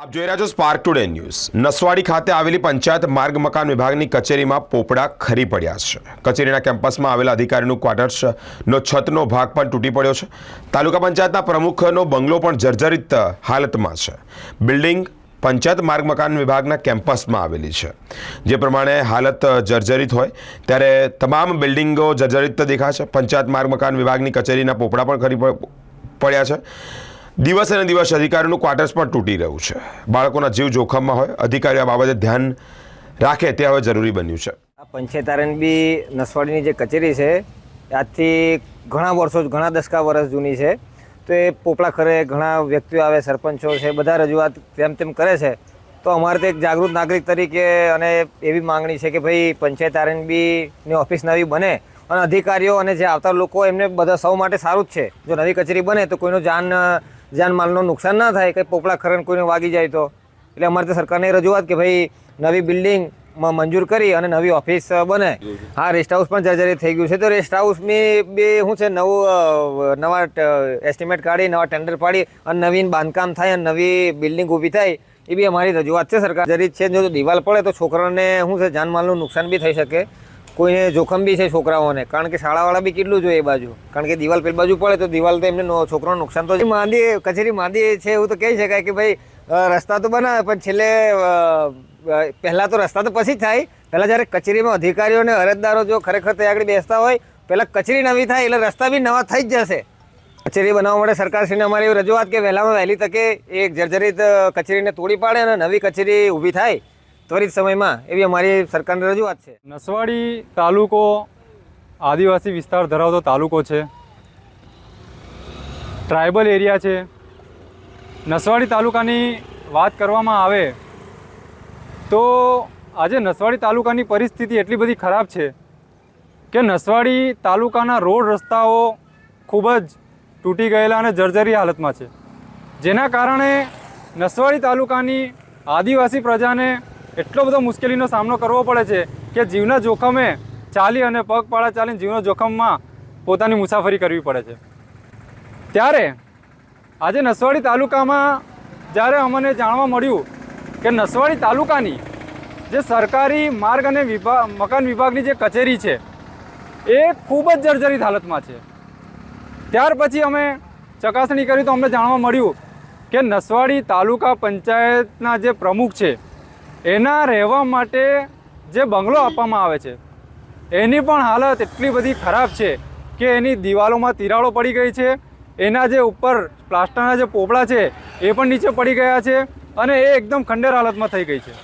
આપ જોઈ રહ્યા છો સ્પાર્ક ટુડે ન્યૂઝ નસવાડી ખાતે આવેલી પંચાયત માર્ગ મકાન વિભાગની કચેરીમાં પોપડા ખરી પડ્યા છે. કચેરીના કેમ્પસમાં આવેલા અધિકારીનું ક્વાર્ટર્સનો છતનો ભાગ પણ તૂટી પડ્યો છે. તાલુકા પંચાયતના પ્રમુખનો બંગલો પણ જર્જરિત હાલતમાં છે. બિલ્ડિંગ પંચાયત માર્ગ મકાન વિભાગના કેમ્પસમાં આવેલી છે. જે પ્રમાણે હાલત જર્જરિત હોય, ત્યારે તમામ બિલ્ડિંગો જર્જરિત દેખાશે. પંચાયત માર્ગ મકાન વિભાગની કચેરીના પોપડા પણ ખરી પડ્યા છે. દિવસે ને દિવસ અધિકારીનું ક્વાર્ટર્સ પણ તૂટી રહ્યું છે. બાળકોના જીવ જોખમમાં હોય અધિકારીઓ આ બાબતે ધ્યાન રાખે તે હવે જરૂરી બન્યું છે. આ પંચાયત બી નસવાડીની જે કચેરી છે, આજથી ઘણા વર્ષો ઘણા દસકા વર્ષ જૂની છે. તો એ પોપળા ખરે ઘણા વ્યક્તિઓ આવે, સરપંચો છે, બધા રજૂઆત તેમ તેમ કરે છે. તો અમારે તો એક જાગૃત નાગરિક તરીકે અને એવી માંગણી છે કે ભાઈ પંચાયત આરએનબીની ઓફિસ નવી બને અને અધિકારીઓ અને જે આવતા લોકો, એમને બધા સૌ માટે સારું જ છે. જો નવી કચેરી બને તો કોઈનું જાન જાનમાલનું નુકસાન ના થાય, કંઈ પોપડા ખરણ કોઈને વાગી જાય તો. એટલે અમારે તો સરકારને રજૂઆત કે ભાઈ, નવી બિલ્ડિંગમાં મંજૂર કરી અને નવી ઓફિસ બને. હા રેસ્ટ હાઉસ પણ જર્જરિત થઈ ગયું છે, તો રેસ્ટ હાઉસની બી શું છે, નવું નવા એસ્ટિમેટ કાઢી, નવા ટેન્ડર પાડી અને નવીન બાંધકામ થાય અને નવી બિલ્ડિંગ ઊભી થાય, એ બી અમારી રજૂઆત છે સરકાર. જરીત છે, જો દિવાલ પડે તો છોકરાને શું છે, જાનમાલનું નુકસાન બી થઈ શકે. કોઈને જોખમ બી છે છોકરાઓને. કારણ કે શાળાવાળા બી કેટલું જોઈએ એ બાજુ. કારણ કે દિવાલ પેલી બાજુ પડે તો દિવાલ તો એમને છોકરાનું નુકસાન તો માંદી કચેરી માંદી છે એવું તો કહી શકાય કે ભાઈ રસ્તા તો બનાવે પણ છેલ્લે અ, તો રસ્તા તો પછી જ થાય. પહેલાં જ્યારે કચેરીમાં અધિકારીઓ અને અરજદારો જો ખરેખર ત્યાં આગળ બેસતા હોય પહેલાં કચેરી નવી થાય એટલે રસ્તા બી નવા થઈ જ જશે. કચેરી બનાવવા માટે સરકારશ્રીને અમારી રજૂઆત કે વહેલામાં વહેલી તકે એક જર્જરિત કચેરીને તોડી પાડે અને નવી કચેરી ઊભી થાય. ત્વરિત સમયમાં એવી અમારી સરકારની રજૂઆત છે. નસવાડી તાલુકો આદિવાસી વિસ્તાર ધરાવતો તાલુકો છે. ટ્રાઇબલ એરિયા છે. નસવાડી તાલુકાની વાત કરવામાં આવે તો આજે નસવાડી તાલુકાની પરિસ્થિતિ એટલી બધી ખરાબ છે કે નસવાડી તાલુકાના રોડ રસ્તાઓ ખૂબ જ તૂટી ગયેલા અને જર્જરી હાલતમાં છે. જેના કારણે નસવાડી તાલુકાની આદિવાસી પ્રજાને એટલો બધો મુશ્કેલીનો સામનો કરવો પડે છે કે જીવના જોખમે ચાલી અને પગપાળા ચાલીને જીવના જોખમમાં પોતાની મુસાફરી કરવી પડે છે. ત્યારે આજે નસવાડી તાલુકામાં જ્યારે અમને જાણવા મળ્યું કે નસવાડી તાલુકાની જે સરકારી માર્ગ અને વિભાગ મકાન વિભાગની જે કચેરી છે, એ ખૂબ જ જર્જરિત હાલતમાં છે. ત્યાર પછી અમે ચકાસણી કરી તો અમને જાણવા મળ્યું કે નસવાડી તાલુકા પંચાયતના જે પ્રમુખ છે એના રહેવા માટે જે બંગલો આપવામાં આવે છે, એની પણ હાલત એટલી બધી ખરાબ છે કે એની દિવાલોમાં તિરાડો પડી ગઈ છે. એના જે ઉપર પ્લાસ્ટરના જે પોપડા છે, એ પણ નીચે પડી ગયા છે અને એ એકદમ ખંડેર હાલતમાં થઈ ગઈ છે.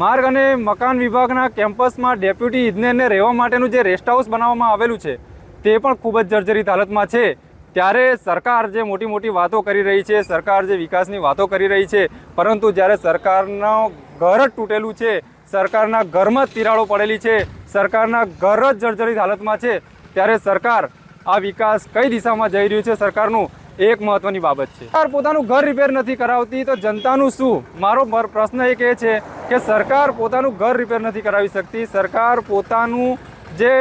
માર્ગ અને મકાન વિભાગના કેમ્પસમાં ડેપ્યુટી ઇજનેરને રહેવા માટેનું જે રેસ્ટ હાઉસ બનાવવામાં આવેલું છે, તે પણ ખૂબ જ જર્જરિત હાલતમાં છે. ત્યારે સરકાર જે મોટી મોટી વાતો કરી રહી છે, સરકાર જે વિકાસની વાતો કરી રહી છે, પરંતુ જ્યારે સરકારનો ઘર જ તૂટેલું છે, સરકારના ઘરમાં જ તિરાડો પડેલી છે, સરકારના ઘર જ જર્જરિત હાલતમાં છે, ત્યારે સરકાર આ વિકાસ કઈ દિશામાં જઈ રહ્યું છે સરકારનું, એક મહત્વની બાબત છે. સરકાર પોતાનું ઘર રિપેર નથી કરાવતી તો જનતાનું શું? મારો પ્રશ્ન એક એ છે કે સરકાર પોતાનું ઘર રિપેર નથી કરાવી શકતી, સરકાર પોતાનું જે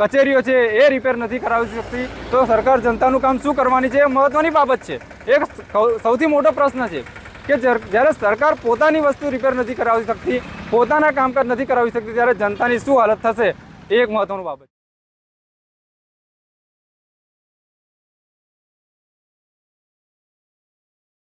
કચેરીઓ છે એ રિપેર નથી કરાવી શકતી. તો સરકાર જનતાનું કામ શું કરવાની છે એ મહત્વની બાબત છે. એક સૌથી મોટો પ્રશ્ન છે કે જ્યારે સરકાર પોતાની વસ્તુ રિપેર નથી કરાવી શકતી, પોતાના કામકાજ નથી કરાવી શકતી, ત્યારે જનતાની શું હાલત થશે એ એક મહત્વનું બાબત